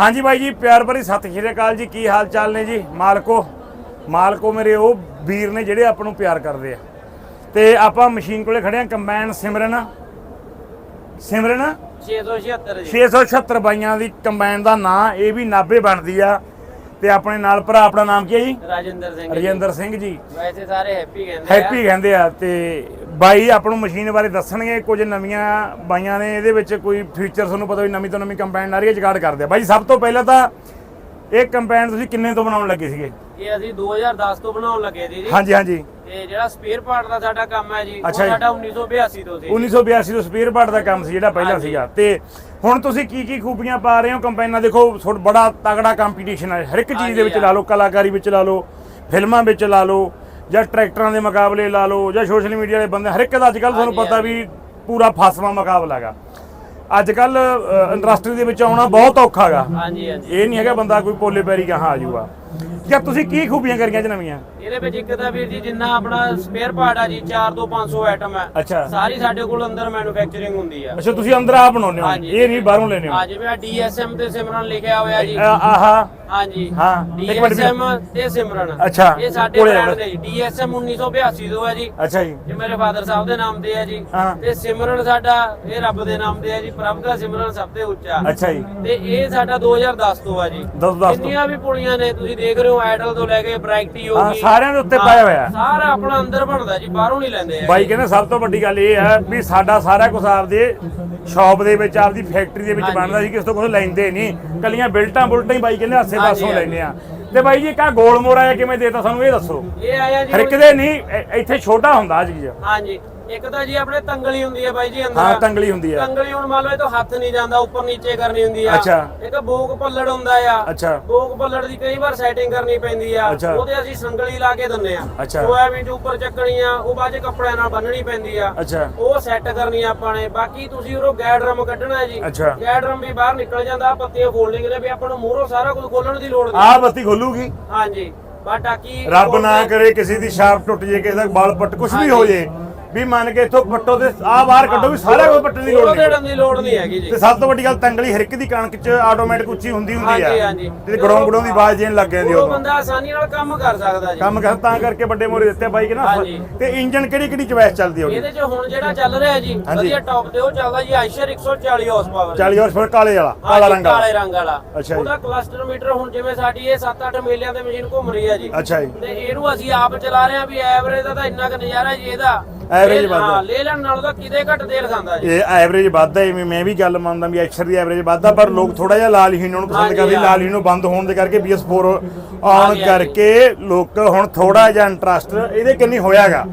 ਹਾਂਜੀ ਬਾਈ ਜੀ ਪਿਆਰ ਭਰੀ ਸਤਿ ਸ਼੍ਰੀ ਅਕਾਲ ਜੀ। ਕੀ ਹਾਲ ਚਾਲ ਨੇ ਜੀ? ਮਾਲਕੋ ਮਾਲਕੋ ਮੇਰੇ ਉਹ ਵੀਰ ਨੇ ਜਿਹੜੇ ਆਪਾਂ ਨੂੰ ਪਿਆਰ ਕਰਦੇ ਆ। ਤੇ ਆਪਾਂ ਮਸ਼ੀਨ ਕੋਲੇ ਖੜੇ ਆ ਕੰਬਾਈਨ ਸਿਮਰਨ। ਸਿਮਰਨ? 676 ਜੀ। 676 ਬਾਈਆਂ ਦੀ ਕੰਬਾਈਨ ਦਾ ਨਾਂ ਇਹ ਵੀ ਨਾਭੇ ਬਣਦੀ ਆ। ਤੇ ਆਪਣੇ ਨਾਲ ਭਰਾ ਆਪਣਾ ਨਾਮ ਕੀ ਹੈ ਜੀ? ਰਾਜਿੰਦਰ ਸਿੰਘ ਜੀ। ਰਜਿੰਦਰ ਸਿੰਘ ਜੀ। ਵੈਸੇ ਸਾਰੇ ਹੈਪੀ ਕਹਿੰਦੇ ਹੈਪੀ ਕਹਿੰਦੇ ਆ ਤੇ ਬਾਈ ਆਪ ਨੂੰ ਮਸ਼ੀਨ ਬਾਰੇ ਦੱਸਣਗੇ ਕੁਝ ਨਵੀਆਂ ਬਾਈਆਂ ਨੇ ਇਹਦੇ ਵਿੱਚ ਕੋਈ ਫੀਚਰ ਤੁਹਾਨੂੰ ਪਤਾ ਵੀ ਨਵੀਂ ਤੋਂ ਨਵੀਂ ਕੰਬਾਈਨ ਆ ਰਹੀ ਹੈ ਜਗਾੜ ਕਰਦੇ ਆ। ਬਾਈ ਸਭ ਤੋਂ ਪਹਿਲਾਂ ਤਾਂ ਇਹ ਕੰਬਾਈਨ ਤੁਸੀਂ ਕਿੰਨੇ ਤੋਂ ਬਣਾਉਣ ਲੱਗੇ ਸੀਗੇ? ਇਹ ਅਸੀਂ 2010 ਤੋਂ ਬਣਾਉਣ ਲੱਗੇ ਸੀ ਜੀ। ਹਾਂਜੀ ਹਾਂਜੀ। ਤੇ ਜਿਹੜਾ ਸਪੇਅਰ ਪਾਰਟ ਦਾ ਸਾਡਾ ਕੰਮ ਹੈ ਜੀ ਉਹ ਅੱਛਾ ਜੀ। ਸਾਡਾ 1982 ਤੋਂ ਸੀ। 1982 ਤੋਂ ਸਪੇਅਰ ਪਾਰਟ ਦਾ ਕੰਮ ਸੀ ਜਿਹੜਾ ਪਹਿਲਾਂ ਹਾਂਜੀ। ਸੀਗਾ। ਤੇ ਹੁਣ ਤੁਸੀਂ ਕੀ ਕੀ ਖੂਬੀਆਂ ਪਾ ਰਹੇ ਹੋ ਕੰਬਾਈਨਾਂ? ਦੇਖੋ ਬੜਾ ਤਗੜਾ ਕੰਪੀਟੀਸ਼ਨ ਹੈ। ਹਰ ਇੱਕ ਚੀਜ਼ ਹਾਂਜੀ, ਦੇ ਵਿੱਚ ਲਾ ਲਓ ਕਲਾਕਾਰੀ ਵਿੱਚ ਲਾ ਲਓ ਫਿਲਮਾਂ ਵਿੱਚ ਲਾ ਲਓ ਜਾਂ ਟਰੈਕਟਰਾਂ ਦੇ ਮੁਕਾਬਲੇ ਲਾ ਲਓ ਜਾਂ ਸੋਸ਼ਲ ਮੀਡੀਆ ਵਾਲੇ ਬੰਦੇ। ਹਰ ਇੱਕ ਦਾ ਅੱਜ ਕੱਲ ਤੁਹਾਨੂੰ ਹਾਂਜੀ, ਪਤਾ ਵੀ ਪੂਰਾ ਫਸਵਾ ਮੁਕਾਬਲਾ ਹੈਗਾ। ਅੱਜ ਕੱਲ ਇੰਡਸਟਰੀ ਦੇ ਵਿੱਚ ਆਉਣਾ ਬਹੁਤ ਔਖਾ ਹੈਗਾ। ਹਾਂਜੀ ਹਾਂਜੀ। ਇਹ ਨਹੀਂ ਹੈਗਾ ਬੰਦਾ ਕੋਈ ਪੋਲੇ ਪੈਰੀ ਕਹਾਂ ਆ ਜਾਊਗਾ ਜਾਂ ਤੁਸੀਂ ਕੀ ਖੂਬੀਆਂ ਕਰੀਆਂ ਚ ਨਵੀਆਂ? ਇਹਦੇ ਵਿੱਚ ਇੱਕ ਤਾਂ ਵੀਰ ਜੀ ਜਿੰਨਾ ਆਪਣਾ ਸਪੇਅਰ ਪਾਰਟ ਆ ਜੀ 4 ਤੋਂ 500 ਆਈਟਮ ਹੈ ਅੱਛਾ। ਸਾਰੀ ਸਾਡੇ ਕੋਲ ਅੰਦਰ ਮੈਨੂਫੈਕਚਰਿੰਗ ਹੁੰਦੀ ਆ। ਅੱਛਾ ਤੁਸੀਂ ਅੰਦਰ ਆਪ ਬਣਾਉਂਦੇ ਹੋ। ਹਾਂਜੀ। ਇਹ ਨਹੀਂ ਬਾਹਰੋਂ ਲੈਣੇ ਹੋ। ਹਾਂ ਜਿਵੇਂ ਆ ਡੀਐਸਐਮ ਤੇ ਸਿਮਰਨ ਲਿਖਿਆ ਹੋਇਆ ਜੀ। ਅ- ਆਹਾ। ਹਾਂਜੀ। ਹਾਂ, ਇੱਕ ਮਿੰਟ ਵੀ- ਡੀਐਸਐਮ ਤੇ ਸਿਮਰਨ। ਅੱਛਾ, ਇਹ ਸਾਡੇ ਕੋਲੇ ਬ੍ਰਾਂਡ। ਦੇ ਜੀ। ਡੀਐਸਐਮ 1982 ਤੋਂ ਹੈ ਜੀ। ਅੱਛਾ ਜੀ। ਇਹ ਮੇਰੇ ਫਾਦਰ ਸਾਹਿਬ ਦੇ ਨਾਮ ਤੇ ਹੈ ਜੀ। ਹਾਂ। ਤੇ ਸਿਮਰਨ ਸਾਡਾ ਇਹ ਰੱਬ ਦੇ ਨਾਮ ਤੇ ਹੈ ਜੀ। ਪ੍ਰਭ ਦਾ ਸਿਮਰਨ ਸਭ ਤੋਂ ਉੱਚਾ। ਅੱਛਾ ਜੀ। ਤੇ ਇਹ ਸਾਡਾ 2010 ਤੋਂ ਹੈ ਜੀ। ਦਸ- ਦਸ ਤੋਂ। ਜਿੰਨੀਆਂ ਵੀ ਪੁਲੀਆਂ ਨੇ ਤੁਸੀਂ ਦੇਖ ਰਹੇ ਹੋ ਆਈਡਲ ਤੋਂ ਲੈ ਕੇ ਬ੍ਰਾਈਟੀ ਹੋ ਹਾਂ, ਗਈ ਸਾਰਿਆਂ ਦੇ ਉੱਤੇ ਹਾਂ, ਪਾਇਆ ਹੋਇਆ। ਸਾਰਾ ਆਪਣਾ ਅੰਦਰ ਬਣਦਾ ਜੀ ਬਾਹਰੋਂ ਨਹੀਂ ਲੈਂਦੇ ਹੈਗੇ। ਬਾਈ ਕਹਿੰਦੇ ਸਭ ਤੋਂ ਵੱਡੀ ਗੱਲ ਇਹ ਹੈ ਵੀ ਸਾਡਾ ਸਾਰਾ ਕੁਝ ਆਪਦੇ ਸ਼ਾਪ ਦੇ ਵਿੱਚ ਆਪਦੀ ਫੈਕਟਰੀ ਦੇ ਵਿੱਚ ਹਾਂਜੀ। ਬਣਦਾ ਸੀ ਕਿਸੇ ਤੋਂ ਕੁਝ ਲੈਂਦੇ ਨਹੀਂ ਕੱਲੀਆਂ ਬਿਲਟਾਂ ਬੁਲਟਾਂ ਹੀ ਬਾਈ ਕਹਿੰਦੇ ਆਸੇ ਹਾਂਜੀ, ਪਾਸੋਂ ਹਾਂਜੀ। ਲੈਂਦੇ ਆ ਤੇ ਬਾਈ ਜੀ ਕਾ ਗੋਲ ਮੋੜ ਆਇਆ ਕਿਵੇਂ ਦੇਤਾ ਸਾਨੂੰ ਇਹ ਦੱਸੋ ਇਹ ਆਇਆ ਜੀ ਹਰ ਇੱਕ ਦੇ ਨਹੀਂ ਇ- ਇੱਥੇ ਛੋਟਾ ਹੁੰਦਾ ਚੀਜ਼ ਹਾਂਜੀ ਇੱਕ ਤਾਂ ਜੀ ਆਪਣੇ ਤੰਗਲੀ ਹੁੰਦੀ ਹੈ ਬਾਈ ਜੀ ਅੰਦਰ। ਹਾਂ ਤੰਗਲੀ ਹੁੰਦੀ ਆ। ਤੰਗਲੀ ਹੁਣ ਮੰਨ ਲਓ ਇਹ ਤੋਂ ਹੱਥ ਨਹੀਂ ਜਾਂਦਾ ਉੱਪਰ ਨੀਚੇ ਕਰਨੀ ਹੁੰਦੀ ਆ। ਅੱਛਾ। ਇੱਕ ਬੋਕ ਪੱਲੜ ਹੁੰਦਾ ਆ। ਅੱਛਾ। ਬੋਕ ਪੱਲੜ ਦੀ ਕਈ ਵਾਰ ਸੈਟਿੰਗ ਕਰਨੀ ਪੈਂਦੀ ਆ। ਉਹਦੇ ਅਸੀਂ ਸੰਗਲੀ ਲਾ ਕੇ ਦਿੰਨੇ ਆ। ਸੋਇਆਬੀਨ ਚ ਉੱਪਰ ਚੱਕਣੀ ਆ ਉਹ ਬਾਅਦ ਚ ਕੱਪੜਿਆਂ ਨਾਲ ਬੰਨਣੀ ਪੈਂਦੀ ਆ। ਅੱਛਾ। ਉਹ ਸੈੱਟ ਕਰਨੀ ਆ ਆਪਾਂ ਨੇ। ਬਾਕੀ ਤੁਸੀਂ ਉਹ ਗੈਡ ਡਰਮ ਕੱਢਣਾ ਹੈ ਜੀ। ਗੈਡ ਡਰਮ ਵੀ ਬਾਹਰ ਨਿਕਲ ਜਾਂਦਾ ਪੱਤੀਆਂ ਫੋਲਡਿੰਗ ਨੇ ਵੀ ਆਪਾਂ ਨੂੰ ਮੂਹਰੋਂ ਸਾਰਾ ਕੁਝ ਖੋਲਣ ਦੀ ਲੋੜ ਨਹੀਂ। ਆਹ ਬੱਤੀ ਖੋਲੂਗੀ। ਹਾਂਜੀ। ਬਾਕੀ ਰੱਬ ਨਾ ਕਰੇ ਕਿਸੇ ਦੀ ਸ਼ਾਪ ਟੁੱਟ ਜੇ ਕਿਸੇ ਦਾ ਬਾਲ ਪੱਟ ਕੁਝ ਵੀ ਹੋ ਜੇ। ਵੀ ਮੰਨ ਕੇ ਇੱਥੋਂ ਪੱਟੋ ਤੇ ਆਹ ਬਾਹਰ ਕੱਢੋ ਵੀ ਸਾਰਾ ਕੁਝ ਪੱਟਣ ਦੀ ਲੋੜ ਨਹੀਂ। ਦੇਣ ਦੀ ਲੋੜ ਨਹੀਂ ਹੈਗੀ ਜੀ। ਤੇ ਸਭ ਤੋਂ ਵੱਡੀ ਗੱਲ ਤੰਗਲੀ ਹਰ ਇੱਕ ਦੀ ਕਣਕ 'ਚ ਆਟੋਮੈਟਿਕ ਉੱਚੀ ਹੁੰਦੀ ਹੁੰਦੀ ਆ। ਹਾਂਜੀ। ਤੇ ਗੜੋਂ ਗੜੋਂ ਦੀ ਆਵਾਜ਼ ਦੇਣ ਲੱਗ ਜਾਂਦੀ ਉਹ ਉਦੋਂ। ਬੰਦਾ ਆਸਾਨੀ ਨਾਲ ਕੰਮ ਕਰ ਸਕਦਾ ਜੀ। ਕੰਮ ਕਰ ਤਾਂ ਕਰਕੇ ਵੱਡੇ ਮੋਰੇ ਦਿੱਤੇ ਬਾਈ ਕਿ ਨਾ। ਹਾਂਜੀ। ਤੇ ਇੰਜਨ ਕਿਹੜੀ ਕਿਹੜੀ ਚੁਆਇਸ ਚੱਲਦੀ ਹੋਗੀ ਇਹਦੇ 'ਚ ਹੁਣ ਜਿਹੜਾ ਚੱਲ ਰਿਹਾ ਜੀ ਹਾਂਜੀ। ਵਧੀਆ ਟੌਪ ਤੇ ਉਹ ਚੱਲਦਾ ਜੀ Eicher 140 horse power 40 horse power ਕਾਲੇ ਵਾਲਾ ਕਾਲਾ ਰੰਗ ਕਾਲੇ ਵਾਲਾ ਰੰਗ ਵਾਲਾ। ਅੱਛਾ ਜੀ। ਉਹਦਾ ਕਲਸਟਰ ਮੀਟਰ ਹੁਣ ਜਿਵੇਂ ਸਾਡੀ ਇਹ 7-8 ਮੇਲਿਆਂ ਤੇ ਮਸ਼ੀਨ ਘੁੰਮ ਰਹੀ ਹੈ ਜੀ। ਅੱਛਾ ਜੀ। ਤੇ ਇਹਨੂੰ ਅਸੀਂ ਆਪ ਚਲਾ ਰਹੇ ਹਾਂ ਵੀ ਐਵਰੇਜ ਦਾ ਤਾਂ ਇੰਨਾ ਕੁ ਨਜ਼ਾਰਾ ਜੀ ਇਹਦਾ। ਇਹ- ਵੱਧਦਾ। ਹਾਂ ਲੈ ਲੈਣ ਨਾਲੋਂ ਤਾਂ ਕਿਤੇ ਘੱਟ ਤੇਲ ਖਾਂਦਾ ਜੀ ਇਹ ਐਵਰੇਜ ਵੱਧਦਾ ਐਵੇਂ ਮੈਂ ਵੀ ਗੱਲ ਮੰਨਦਾ ਵੀ ਐਕਸਰ ਦੀ ਐਵਰੇਜ ਵੱਧਦਾ ਪਰ ਲੋਕ ਥੋੜਾ ਜਿਹਾ ਲਾਲ ਹੀਨ ਨੂੰ ਪਸੰਦ ਕਰਦੇ। ਲਾਲ ਹੀਨ ਨੂੰ ਬੰਦ ਹੋਣ ਦੇ ਕਰਕੇ BS4 ਆਉਣ ਹਾਂਜੀ, ਹਾਂਜੀ। ਕਰਕੇ ਲੋਕ ਹੁਣ ਥੋੜਾ ਜਿਹਾ ਇੰਟਰਸਟ ਇਹਦੇ ਕੰਨੀ ਹੋਇਆਗਾ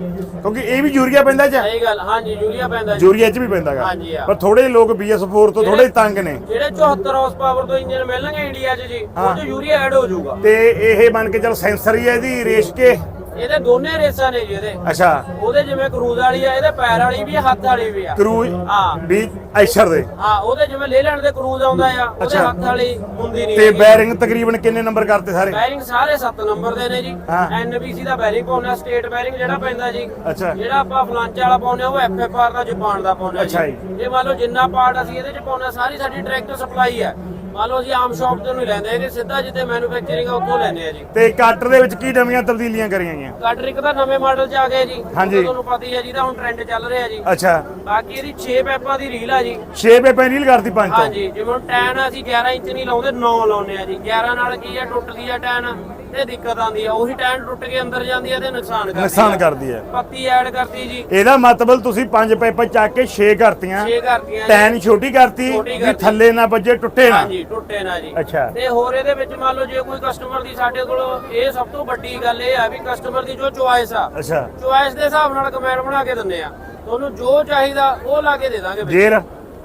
ਕਿਉਂਕਿ ਇਹ ਵੀ ਯੂਰੀਆ ਪੈਂਦਾ ਚ ਸਹੀ ਗੱਲ ਹਾਂਜੀ ਯੂਰੀਆ ਪੈਂਦਾ ਜੀ ਯੂਰੀਆ ਚ ਵੀ ਪੈਂਦਾਗਾ। ਪਰ ਥੋੜੇ ਲੋਕ BS4 ਤੋਂ ਥੋੜੇ ਤੰਗ ਨੇ ਜਿਹੜੇ 74 ਹਾਰਸ ਪਾਵਰ ਤੋਂ ਇੰਜਨ ਮਿਲਣਗੇ ਇੰਡੀਆ 'ਚ ਜੀ ਉਹ 'ਚ ਯੂਰੀਆ ਐਡ ਹੋ ਜਾਊਗਾ ਤੇ ਇਹ ਬਣ ਕੇ ਚਲ ਸੈਂਸਰ ਹੀ ਹੈ ਇਹਦੀ ਰੇਸ ਕੇ ਇਹਦੇ ਦੋਨੇ ਰੇਸਾਂ ਨੇ ਜੀ ਇਹਦੇ। ਅੱਛਾ। ਉਹਦੇ ਜਿਵੇਂ ਕਰੂਜ਼ ਵਾਲੀ ਆ ਇਹਦੇ ਪੈਰ ਵਾਲੀ ਵੀ ਆ ਹੱਥ ਵਾਲੀ ਵੀ ਆ। ਕਰੂਜ਼ ਹਾਂ। ਵੀ ਐਸ਼ਰ ਦੇ। ਹਾਂ ਉਹਦੇ ਜਿਵੇਂ ਲੈ ਲੈਣ ਦੇ ਕਰੂਜ਼ ਆਉਂਦਾ ਆ ਉਹਦੇ ਅੱਛਾ। ਹੱਥ ਵਾਲੀ ਹੁੰਦੀ ਨਹੀਂ ਤੇ ਬੈਰਿੰਗ ਤਕਰੀਬਨ ਕਿੰਨੇ ਨੰਬਰ ਕਰਤੇ ਸਾਰੇ? ਬੈਰਿੰਗ ਸਾਰੇ 7 ਨੰਬਰ ਦੇ ਨੇ ਜੀ। ਹਾਂ। ਐਨਬੀਸੀ ਦਾ ਬੈਰਿੰਗ ਪਾਉਣਾ ਸਟੇਟ ਬੈਰਿੰਗ ਜਿਹੜਾ ਪੈਂਦਾ ਜੀ। ਅੱਛਾ। ਜਿਹੜਾ ਆਪਾਂ ਫਲਾਂਚ ਵਾਲਾ ਪਾਉਨੇ ਉਹ ਐਫਐਫਆਰ ਦਾ ਜਾਪਾਨ ਦਾ ਪਾਉਨੇ ਅੱਛਾ ਜੀ। ਇਹ ਮੰਨ ਲਓ ਜਿੰਨਾ ਪਾਰਟ ਅਸੀਂ ਇਹਦੇ ਚ ਪਾਉਣਾ ਸਾਰੀ ਸਾਡੀ ਟਰੈਕਟਰ ਸਪਲਾਈ ਹੈ ਮੰਨ ਲਓ ਅਸੀਂ ਆਮ ਸ਼ਾਪ ਤੋਂ ਨਹੀਂ ਲੈਂਦੇ ਹੈਗੇ ਸਿੱਧਾ ਜਿੱਥੇ ਮੈਨੂਫੈਕਚਰਿੰਗ ਆ ਉੱਥੋਂ ਲੈਂਦੇ ਆ ਜੀ। ਤੇ ਕਾਟਰ ਦੇ ਵਿੱਚ ਕੀ ਨਵੀਆਂ ਤਬਦੀਲੀਆਂ ਕਰੀਆਂ ਗਈਆਂ? ਕਟਰ ਇੱਕ ਤਾਂ ਨਵੇਂ ਮਾਡਲ ਚ ਆ ਗਏ ਜੀ ਉਹ ਹਾਂਜੀ। ਤਾਂ ਤੁਹਾਨੂੰ ਪਤਾ ਹੀ ਹੈ ਜਿਹਦਾ ਹੁਣ ਟ੍ਰੈਂਡ ਚੱਲ ਰਿਹਾ ਜੀ। ਅੱਛਾ। ਬਾਕੀ ਇਹਦੀ 6 ਪੈਪਾਂ ਦੀ ਰੀਲ ਆ ਜੀ। 6 ਪੇ ਪੈਨਲ ਕਰਤੀ ਪੰਜ ਤੋਂ? ਹਾਂਜੀ ਜਿਵੇਂ ਹੁਣ ਟੈਨ ਅਸੀਂ 11 ਇੰਚ ਨਹੀਂ ਲਾਉਂਦੇ 9 ਲਾਉਂਦੇ ਆ ਜੀ। 11 ਨਾਲ ਕੀ ਆ ਟੁੱਟਦੀ ਆ ਟੈਨ ਤੇ ਦਿੱਕਤ ਆਉਂਦੀ ਆ ਉਹੀ ਟੈਨ ਟੁੱਟ ਕੇ ਅੰਦਰ ਜਾਂਦੀ ਆ ਤੇ ਨੁਕਸਾਨ ਕਰਦੀ ਨੁਕਸਾਨ। ਕਰਦੀ ਹੈ ਪੱਤੀ ਐਡ ਕਰਤੀ ਜੀ। ਇਹਦਾ ਮਤਲਬ ਤੁਸੀਂ ਪੰਜ ਪੈਪਾਂ ਚੱਕ ਕੇ 6 ਕਰਤੀਆਂ। 6 ਕਰਤੀਆਂ। ਟੈਨ ਛੋਟੀ ਕਰਤੀ ਵੀ। ਥੱਲੇ ਨਾ ਵੱਜੇ ਟੁੱਟੇ ਨਾ। ਹਾਂਜੀ ਟੁੱਟੇ ਨਾ ਜੀ। ਅੱਛਾ। ਤੇ ਹੋਰ ਇਹਦੇ ਵਿੱਚ ਮੰਨ ਲਓ ਜੇ ਕੋਈ ਕਸਟਮਰ ਦੀ ਸਾਡੇ ਕੋਲ ਇਹ ਸਭ ਤੋਂ ਵੱਡੀ ਗੱਲ ਇਹ ਆ ਵੀ ਕਸਟਮਰ ਦੀ ਜੋ ਚੁਆਇਸ ਆ ਅੱਛਾ। ਚੁਆਇਸ ਦੇ ਹਿਸਾਬ ਨਾਲ ਕਮੈਂਟ ਬਣਾ ਕੇ ਦਿੰਦੇ ਆ। ਤੁਹਾਨੂੰ ਜੋ ਚਾਹੀਦਾ ਉਹ ਲਾ ਕੇ ਦੇ ਦਾਂਗੇ ਵਿੱਚ।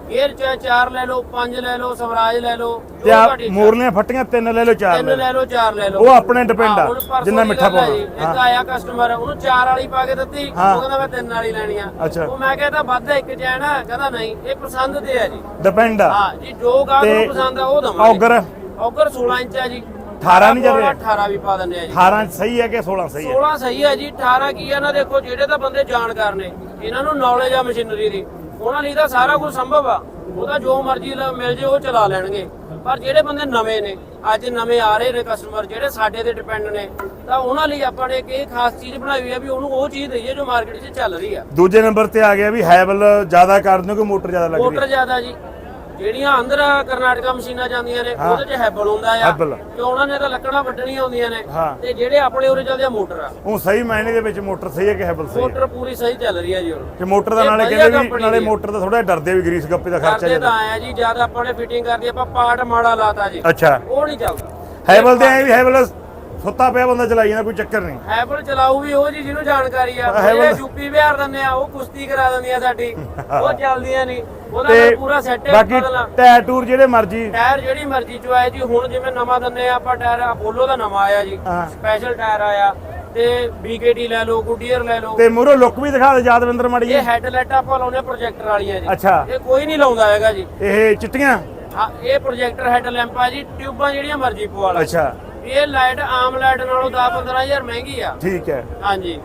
ਗੇਅਰ ਚਾਹੇ 4 ਲੈ ਲਓ 5 ਲੈ ਲਓ ਸਵਰਾਜ ਲੈ ਲਓ ਤੇ ਆ। ਮੋਰਲੀਆਂ ਫੱਟੀਆਂ ਤਿੰਨ ਲੈ ਲਓ ਚਾਰ ਤਿੰਨ ਲੈ ਲੈ ਲਓ ਲਓ ਚਾਰ ਲੈ ਲਓ ਉਹ ਆਪਣੇ depend ਆ, ਹਾਂ, ਹੁਣ ਪਰਸੋਂ ਜਿੰਨਾ ਦੀ ਮਿੱਠਾ ਗੱਲ ਆ ਪਾਉਣਾ। ਜੀ, ਇੱਕ ਹਾਂ। ਆਇਆ ਕਸਟਮਰ ਉਹਨੂੰ ਚਾਰ ਵਾਲੀ ਪਾ ਕੇ ਦਿੱਤੀ ਹਾਂ। ਉਹ ਕਹਿੰਦਾ ਮੈਂ ਤਿੰਨ ਵਾਲੀ ਲੈਣੀ ਆ ਅੱਛਾ। ਉਹ ਮੈਂ ਕਹਿੰਦਾ ਵੱਧ ਹੈ, ਇੱਕ ਆ ਕਹਿੰਦਾ ਨਹੀਂ ਇਹ ਪਸੰਦ ਤੇ ਹੈ ਜੀ ਡਿਪੈਂਡ ਆ ਹਾਂ ਜੀ ਜੋ ਗਾਹਕ ਤੇ ਨੂੰ ਪਸੰਦ ਆ ਉਹ ਦਵਾਂਗੇ ਔਗਰ ਔਗਰ 16 ਇੰਚ ਹੈ ਜੀ 18 ਨਹੀਂ ਚੱਲ ਰਿਹਾ? 18 ਵੀ ਪਾ ਦਿੰਦੇ ਆ ਜੀ 18 ਸਹੀ ਹੈ ਕਿ 16 ਸਹੀ ਹੈ 16 ਸਹੀ ਹੈ ਜੀ 18 ਕੀ ਹੈ ਨਾ ਦੇਖੋ ਜਿਹੜੇ ਤਾਂ ਬੰਦੇ ਜਾਣਕਾਰ ਨੇ ਇਹਨਾਂ ਨੂੰ ਨੌਲੇਜ ਆ ਮਸ਼ੀਨਰੀ ਦੀ ਉਹਨਾਂ ਲਈ ਤਾਂ ਸਾਰਾ ਕੁਝ ਸੰਭਵ ਆ। ਉਹਦਾ ਜੋ ਮਰਜ਼ੀ ਲ- ਮਿਲ ਜੇ ਉਹ ਚਲਾ ਲੈਣਗੇ। ਪਰ ਜਿਹੜੇ ਬੰਦੇ ਨਵੇਂ ਨੇ ਅੱਜ ਨਵੇਂ ਆ ਰਹੇ ਨੇ ਕਸਟਮਰ ਜਿਹੜੇ ਸਾਡੇ ਤੇ ਡਿਪੈਂਡ ਨੇ ਤਾਂ ਉਹਨਾਂ ਲਈ ਆਪਾਂ ਨੇ ਇੱਕ ਇਹ ਖਾਸ ਚੀਜ਼ ਬਣਾਈ ਹੋਈ ਹੈ ਵੀ ਉਹਨੂੰ ਉਹ ਚੀਜ਼ ਦਈਏ ਜੋ ਮਾਰਕੀਟ 'ਚ ਚੱਲ ਰਹੀ ਆ। ਦੂਜੇ ਨੰਬਰ ਤੇ ਆ ਗਿਆ ਵੀ ਹੈਵਲ ਜ਼ਿਆਦਾ ਕਰ ਦਿਓ ਕਿ ਮੋਟਰ ਜ਼ਿਆਦਾ ਲੱਗ ਰਹੀ ਮੋਟਰ ਜ਼ਿਆਦਾ ਜੀ। ਜਿਹੜੀਆਂ ਅੰਦਰ ਕਰਨਾਟਕਾ ਮਸ਼ੀਨਾਂ ਜਾਂਦੀਆਂ ਨੇ ਉਹਦੇ 'ਚ ਹੈਬਲ ਹੁੰਦਾ ਆ। ਹੈਬਲ। ਤੇ ਉਹਨਾਂ ਨੇ ਤਾਂ ਲੱਕੜਾਂ ਵੱਢਣੀਆਂ ਹੁੰਦੀਆਂ ਨੇ। ਹਾਂ। ਤੇ ਜਿਹੜੇ ਆਪਣੇ ਉਰੇ ਚੱਲਦੇ ਆ ਮੋਟਰ ਆ। ਉਹ ਸਹੀ ਮਾਇਨੇ ਦੇ ਵਿੱਚ ਮੋਟਰ ਸਹੀ ਹੈ ਕਿ ਹੈਵਲ ਸਹੀ ਹੈ? ਮੋਟਰ ਪੂਰੀ ਸਹੀ ਚੱਲ ਰਹੀ ਆ ਜੀ ਹੁਣ। ਕਿ ਮੋਟਰ ਦਾ ਇਹ ਨਾਲੇ ਵਧੀਆ ਕਹਿੰਦੇ ਵੀ company ਨਾਲੇ ਦੀ ਹੈ। ਮੋਟਰ ਦਾ ਥੋੜਾ ਡਰਦੇ ਵੀ ਗਰੀਸ ਗੱਪੇ ਦਾ ਖਰਚਾ ਕਰਦੇ ਜ਼ਿਆਦਾ। ਤਾਂ ਆਇਆ ਜੀ ਜਦ ਆਪਾਂ ਨੇ ਫਿਟਿੰਗ ਕਰਦੀ ਆਪਾਂ ਪਾਰਟ ਮਾੜਾ ਲਾਤਾ ਜੀ। ਅੱਛਾ। ਉਹ ਨਹੀਂ ਚੱਲਦਾ। ਹੈਵਲ ਤੇ ਐ ਵੀ ਹੈਵਲ ਸੁੱਤਾ ਪਿਆ ਬੰਦਾ ਚਲਾਈ ਜਾਂਦਾ ਕੋਈ ਚੱਕਰ ਨਹੀਂ। ਹੈਬਲ ਚਲਾਊ ਵੀ ਉਹ ਜੀ ਜਿਹਨੂੰ ਜਾਣਕਾਰੀ ਆ। ਜਿਹੜੇ ਯੂਪੀ ਬਿਹਾਰ ਦਿੰਦੇ ਆ ਉਹ ਕੁਸ਼ਤੀ ਕਰਾ ਦਿੰਦੀਆਂ ਸਾਡੀ। ਉਹ ਚੱਲਦੀਆਂ ਨਹੀਂ। ਉਹਦਾ ਨਾਲ ਪੂਰਾ ਸੈੱਟ ਬਾਕੀ ਬਦਲਣਾ ਟਾਇਰ ਟੂਰ ਜਿਹੜੇ ਮਰਜ਼ੀ। ਟਾਇਰ ਜਿਹੜੀ ਮਰਜ਼ੀ ਚ ਆਏ ਜੀ ਹੁਣ ਜਿਵੇਂ ਨਵਾਂ ਦਿੰਦੇ ਆ ਆਪਾਂ ਟਾਇਰ ਅਪੋਲੋ ਦਾ ਨਵਾਂ ਆਇਆ ਜੀ। ਹਾਂ। ਸਪੈਸ਼ਲ ਟਾਇਰ ਆਇਆ। ਤੇ BKT ਲੈ ਲਓ ਗੁੱਡੀਅਰ ਲੈ ਲਓ। ਤੇ ਮੂਰੋ ਲੁੱਕ ਵੀ ਦਿਖਾ ਦੇ ਯਾਦਵਿੰਦਰ ਮਾੜੀ ਇਹ ਹੈਡਲਾਈਟ ਆਪਾਂ ਲਾਉਣੇ ਪ੍ਰੋਜੈਕਟਰ ਵਾਲੀਆਂ ਜੀ। ਅੱਛਾ। ਇਹ ਕੋਈ ਨਹੀਂ ਲਾਉਂਦਾ ਹੈਗਾ ਜੀ। ਇਹ ਚਿੱਟੀਆਂ? ਹਾਂ ਇਹ ਪ੍ਰੋਜੈਕਟਰ ਹੈਡ ਲੈਂਪ ਆ ਜੀ ਟਿਊਬਾਂ ਜਿਹੜੀਆਂ ਮਰਜ਼ੀ ਪਵਾ ਲਓ। ਅੱਛਾ। ਇਹ ਲਾਈਟ ਆਮ ਲਾਈਟ ਨਾਲੋਂ 10 15000 ਮਹਿੰਗੀ ਆ। ਠੀਕ ਹੈ। ਹਾਂਜੀ।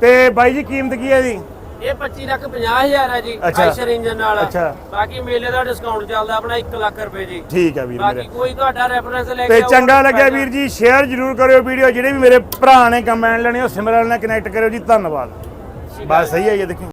ਤੇ ਬਾਈ ਜੀ ਕੀਮਤ ਕੀ ਹੈ ਜੀ? ਇਹ 25 ਲੱਖ 50000 ਹੈ ਜੀ ਅੱਛਾ। ਆਈਸ਼ਰ ਇੰਜਨ ਨਾਲ। ਅੱਛਾ। ਬਾਕੀ ਮੇਲੇ ਦਾ ਡਿਸਕਾਊਂਟ ਚੱਲਦਾ ਆਪਣਾ 1 ਲੱਖ ਰੁਪਏ ਜੀ। ਠੀਕ ਹੈ ਵੀਰ ਬਾਕੀ ਕੋਈ ਤੁਹਾਡਾ ਰੈਫਰੈਂਸ ਲੈ ਕੇ ਤੇ ਚੰਗਾ ਲੱਗਿਆ। ਵੀਰ ਜੀ ਸ਼ੇਅਰ ਜਰੂਰ ਕਰਿਓ ਵੀਡੀਓ। ਜਿਹੜੇ ਵੀ ਮੇਰੇ ਭਰਾ ਨੇ ਕਮੈਂਟ ਲੈਣੇ ਉਹ ਸਿਮਰਨ ਨਾਲ ਕਨੈਕਟ ਕਰਿਓ ਜੀ। ਧੰਨਵਾਦ। ਬਸ ਸਹੀ ਹੈ ਇਹ ਦੇਖੀ।